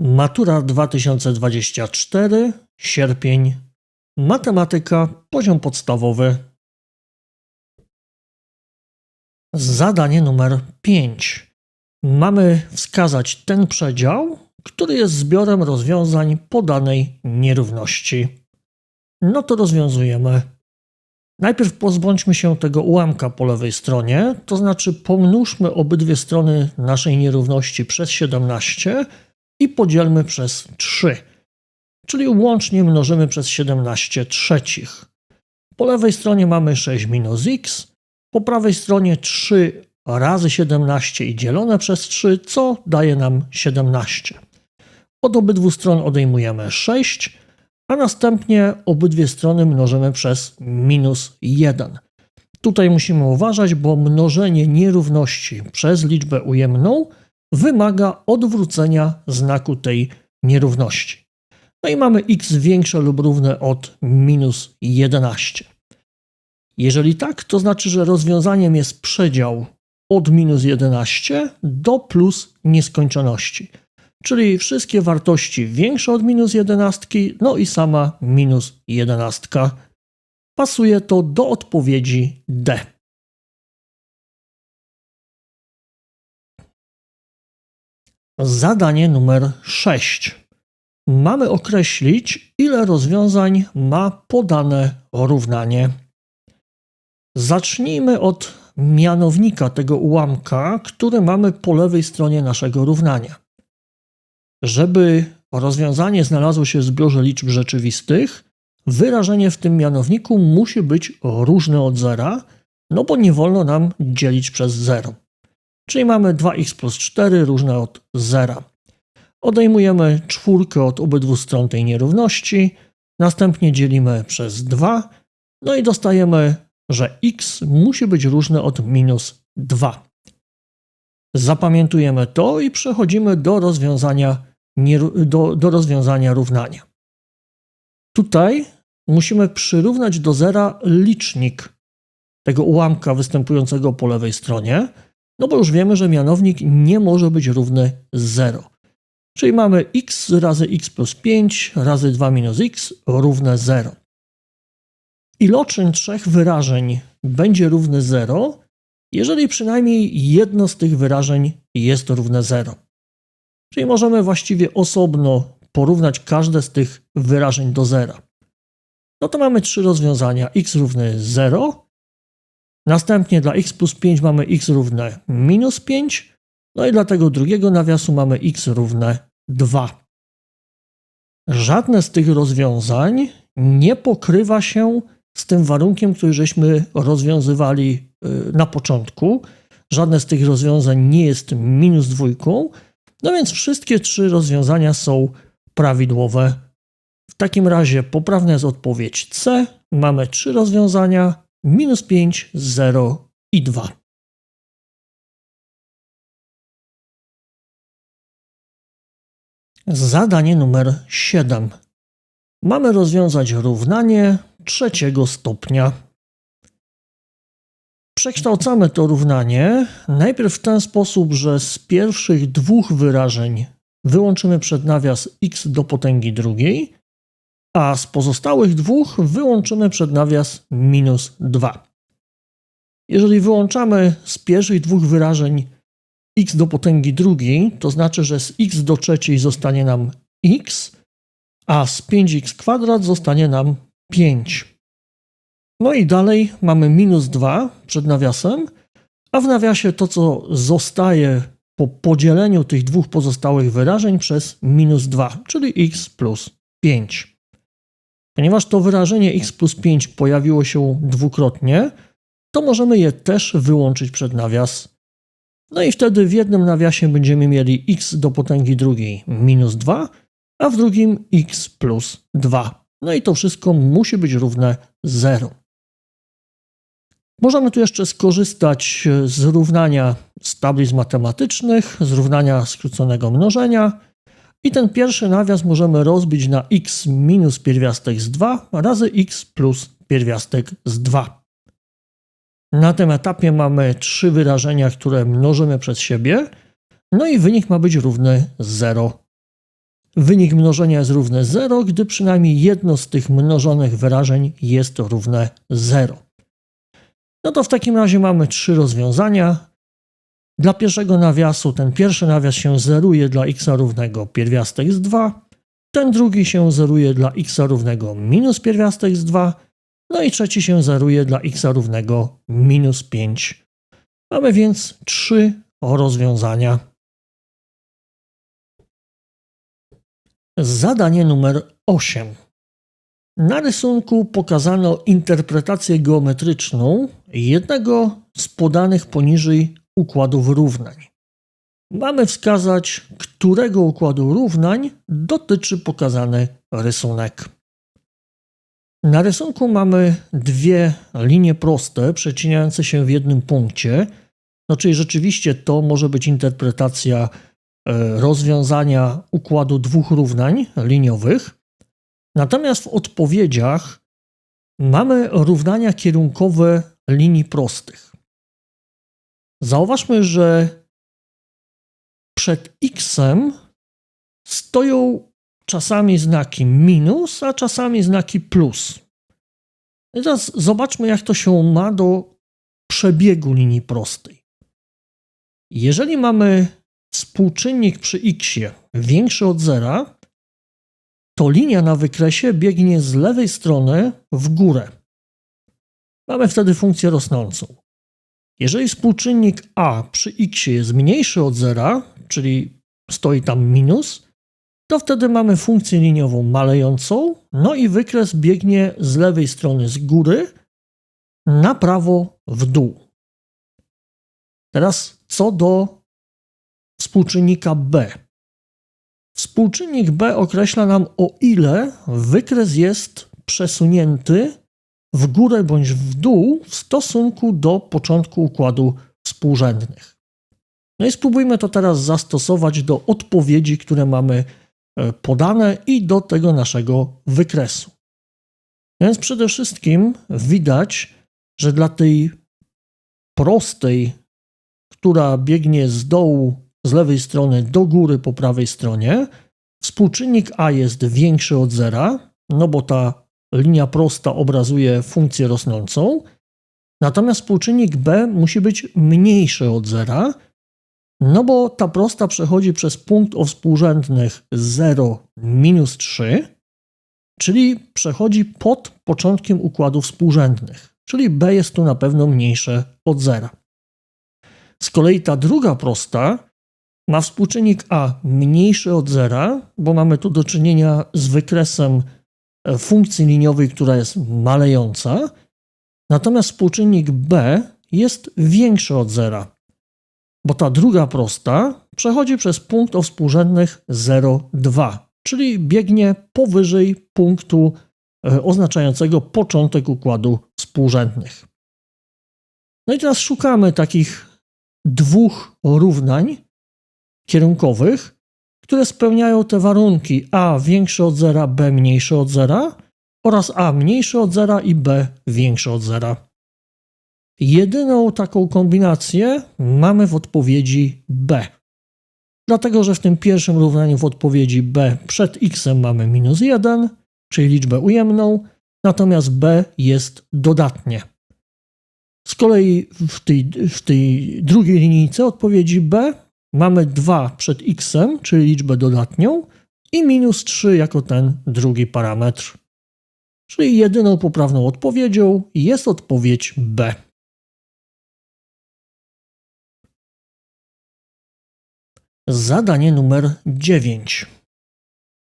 Matura 2024, sierpień, matematyka, poziom podstawowy. Zadanie numer 5. Mamy wskazać ten przedział, który jest zbiorem rozwiązań podanej nierówności. No to rozwiązujemy. Najpierw pozbądźmy się tego ułamka po lewej stronie, to znaczy pomnóżmy obydwie strony naszej nierówności przez 17 i podzielmy przez 3, czyli łącznie mnożymy przez 17 trzecich. Po lewej stronie mamy 6 minus x, po prawej stronie 3 razy 17 i dzielone przez 3, co daje nam 17. Od obydwu stron odejmujemy 6, a następnie obydwie strony mnożymy przez minus 1. Tutaj musimy uważać, bo mnożenie nierówności przez liczbę ujemną wymaga odwrócenia znaku tej nierówności. No i mamy x większe lub równe od minus 11. Jeżeli tak, to znaczy, że rozwiązaniem jest przedział od minus 11 do plus nieskończoności. Czyli wszystkie wartości większe od minus 11, no i sama minus 11. Pasuje to do odpowiedzi D. Zadanie numer 6. Mamy określić, ile rozwiązań ma podane równanie. Zacznijmy od mianownika tego ułamka, który mamy po lewej stronie naszego równania. Żeby rozwiązanie znalazło się w zbiorze liczb rzeczywistych, wyrażenie w tym mianowniku musi być różne od zera, no bo nie wolno nam dzielić przez 0. Czyli mamy 2x plus 4 różne od 0. Odejmujemy czwórkę od obydwu stron tej nierówności, następnie dzielimy przez 2, no i dostajemy, że x musi być różne od minus 2. Zapamiętujemy to i przechodzimy do rozwiązania, do, do rozwiązania równania. Tutaj musimy przyrównać do zera licznik tego ułamka występującego po lewej stronie, no bo już wiemy, że mianownik nie może być równy 0. Czyli mamy x razy x plus 5 razy 2 minus x równe 0. Iloczyn trzech wyrażeń będzie równy 0, jeżeli przynajmniej jedno z tych wyrażeń jest równe 0. Czyli możemy właściwie osobno porównać każde z tych wyrażeń do zera. No to mamy trzy rozwiązania. x równy 0, następnie dla x plus 5 mamy x równe minus 5, no i dla tego drugiego nawiasu mamy x równe 2. Żadne z tych rozwiązań nie pokrywa się z tym warunkiem, który żeśmy rozwiązywali y, na początku. Żadne z tych rozwiązań nie jest minus dwójką, no więc wszystkie trzy rozwiązania są prawidłowe. W takim razie poprawna jest odpowiedź C. Mamy trzy rozwiązania: minus 5, 0 i 2. Zadanie numer 7. Mamy rozwiązać równanie trzeciego stopnia. Przekształcamy to równanie najpierw w ten sposób, że z pierwszych dwóch wyrażeń wyłączymy przed nawias x do potęgi drugiej, a z pozostałych dwóch wyłączymy przed nawias minus 2. Jeżeli wyłączamy z pierwszych dwóch wyrażeń x do potęgi drugiej, to znaczy, że z x do trzeciej zostanie nam x, a z 5x kwadrat zostanie nam 5. No i dalej mamy minus 2 przed nawiasem, a w nawiasie to, co zostaje po podzieleniu tych dwóch pozostałych wyrażeń przez minus 2, czyli x plus 5. Ponieważ to wyrażenie x plus 5 pojawiło się dwukrotnie, to możemy je też wyłączyć przed nawias no i wtedy w jednym nawiasie będziemy mieli x do potęgi drugiej minus 2, a w drugim x plus 2. No i to wszystko musi być równe 0. Możemy tu jeszcze skorzystać z równania z tablic matematycznych, z równania skróconego mnożenia. I ten pierwszy nawias możemy rozbić na x minus pierwiastek z 2 razy x plus pierwiastek z 2. Na tym etapie mamy trzy wyrażenia, które mnożymy przez siebie, no i wynik ma być równy 0. wynik mnożenia jest równy 0, gdy przynajmniej jedno z tych mnożonych wyrażeń jest równe 0. No to w takim razie mamy trzy rozwiązania. Dla pierwszego nawiasu ten pierwszy nawias się zeruje dla x równego pierwiastek z 2, ten drugi się zeruje dla x równego minus pierwiastek z 2, no i trzeci się zeruje dla x równego minus 5. Mamy więc trzy rozwiązania. Zadanie numer 8. Na rysunku pokazano interpretację geometryczną jednego z podanych poniżej układów równań. Mamy wskazać, którego układu równań dotyczy pokazany rysunek. Na rysunku mamy dwie linie proste przecinające się w jednym punkcie. No, czyli rzeczywiście to może być interpretacja e, rozwiązania układu dwóch równań liniowych. Natomiast w odpowiedziach mamy równania kierunkowe linii prostych. Zauważmy, że przed x stoją czasami znaki minus, a czasami znaki plus. I teraz zobaczmy, jak to się ma do przebiegu linii prostej. Jeżeli mamy współczynnik przy x większy od zera, to linia na wykresie biegnie z lewej strony w górę. Mamy wtedy funkcję rosnącą. Jeżeli współczynnik a przy x jest mniejszy od zera, czyli stoi tam minus, to wtedy mamy funkcję liniową malejącą, no i wykres biegnie z lewej strony z góry na prawo w dół. Teraz co do współczynnika b. Współczynnik b określa nam, o ile wykres jest przesunięty w górę bądź w dół w stosunku do początku układu współrzędnych. No i spróbujmy to teraz zastosować do odpowiedzi, które mamy e, podane i do tego naszego wykresu. Więc przede wszystkim widać, że dla tej prostej, która biegnie z dołu z lewej strony do góry po prawej stronie. Współczynnik a jest większy od zera, no bo ta linia prosta obrazuje funkcję rosnącą. Natomiast współczynnik b musi być mniejszy od zera, no bo ta prosta przechodzi przez punkt o współrzędnych 0, minus 3, czyli przechodzi pod początkiem układów współrzędnych, czyli b jest tu na pewno mniejsze od zera. Z kolei ta druga prosta ma współczynnik A mniejszy od zera, bo mamy tu do czynienia z wykresem funkcji liniowej, która jest malejąca, natomiast współczynnik B jest większy od zera, bo ta druga prosta przechodzi przez punkt o współrzędnych 0,2, czyli biegnie powyżej punktu e, oznaczającego początek układu współrzędnych. No i teraz szukamy takich dwóch równań, kierunkowych, które spełniają te warunki A większe od zera, B mniejsze od zera oraz A mniejsze od zera i B większe od zera. Jedyną taką kombinację mamy w odpowiedzi B. Dlatego, że w tym pierwszym równaniu w odpowiedzi B przed x mamy minus 1, czyli liczbę ujemną, natomiast B jest dodatnie. Z kolei w tej, w tej drugiej linijce odpowiedzi B mamy 2 przed x, czyli liczbę dodatnią, i minus 3 jako ten drugi parametr. Czyli jedyną poprawną odpowiedzią jest odpowiedź B. Zadanie numer 9.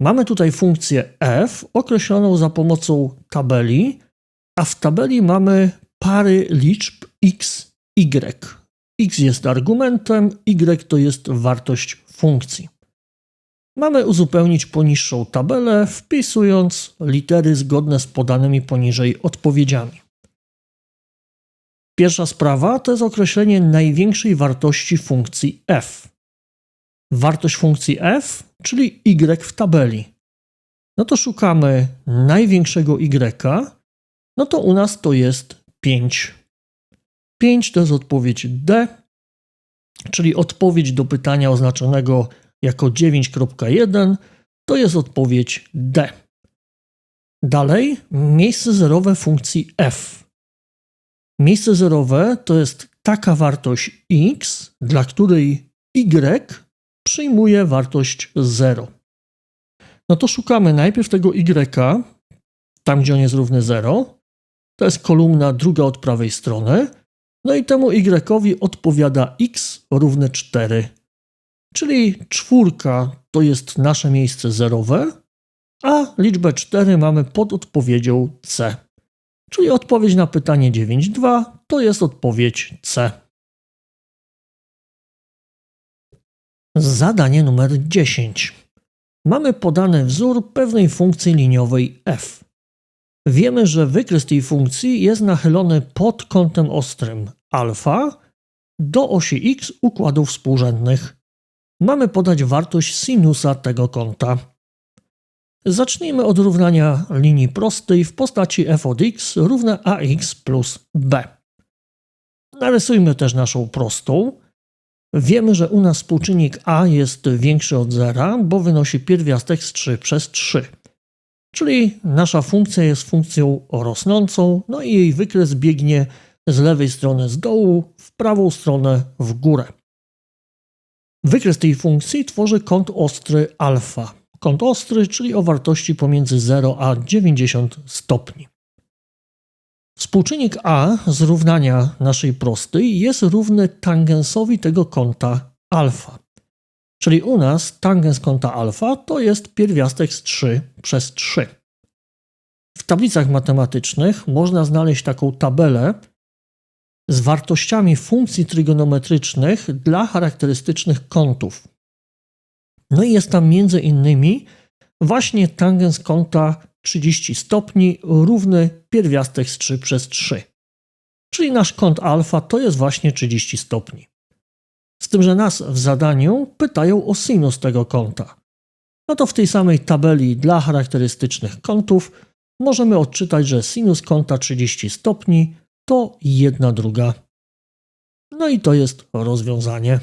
Mamy tutaj funkcję f określoną za pomocą tabeli, a w tabeli mamy pary liczb x, y x jest argumentem, y to jest wartość funkcji. Mamy uzupełnić poniższą tabelę, wpisując litery zgodne z podanymi poniżej odpowiedziami. Pierwsza sprawa to jest określenie największej wartości funkcji f. Wartość funkcji f, czyli y w tabeli. No to szukamy największego y, no to u nas to jest 5. 5 to jest odpowiedź D, czyli odpowiedź do pytania oznaczonego jako 9.1, to jest odpowiedź D. Dalej, miejsce zerowe funkcji f. Miejsce zerowe to jest taka wartość x, dla której y przyjmuje wartość 0. No to szukamy najpierw tego y, tam gdzie on jest równy 0. To jest kolumna druga od prawej strony. No i temu y odpowiada x równe 4. Czyli czwórka to jest nasze miejsce zerowe, a liczbę 4 mamy pod odpowiedzią C. Czyli odpowiedź na pytanie 9.2 to jest odpowiedź C. Zadanie numer 10. Mamy podany wzór pewnej funkcji liniowej f. Wiemy, że wykres tej funkcji jest nachylony pod kątem ostrym alfa do osi x układów współrzędnych. Mamy podać wartość sinusa tego kąta. Zacznijmy od równania linii prostej w postaci f od x równa ax plus b. Narysujmy też naszą prostą. Wiemy, że u nas współczynnik a jest większy od zera, bo wynosi pierwiastek z 3 przez 3. Czyli nasza funkcja jest funkcją rosnącą, no i jej wykres biegnie z lewej strony z dołu w prawą stronę w górę. Wykres tej funkcji tworzy kąt ostry alfa. Kąt ostry, czyli o wartości pomiędzy 0 a 90 stopni. Współczynnik a z równania naszej prostej jest równy tangensowi tego kąta alfa. Czyli u nas tangens kąta alfa to jest pierwiastek z 3 przez 3. W tablicach matematycznych można znaleźć taką tabelę z wartościami funkcji trygonometrycznych dla charakterystycznych kątów. No i jest tam między innymi właśnie tangens kąta 30 stopni równy pierwiastek z 3 przez 3. Czyli nasz kąt alfa to jest właśnie 30 stopni. Z tym, że nas w zadaniu pytają o sinus tego kąta. No to w tej samej tabeli dla charakterystycznych kątów możemy odczytać, że sinus kąta 30 stopni to 1 druga. No i to jest rozwiązanie.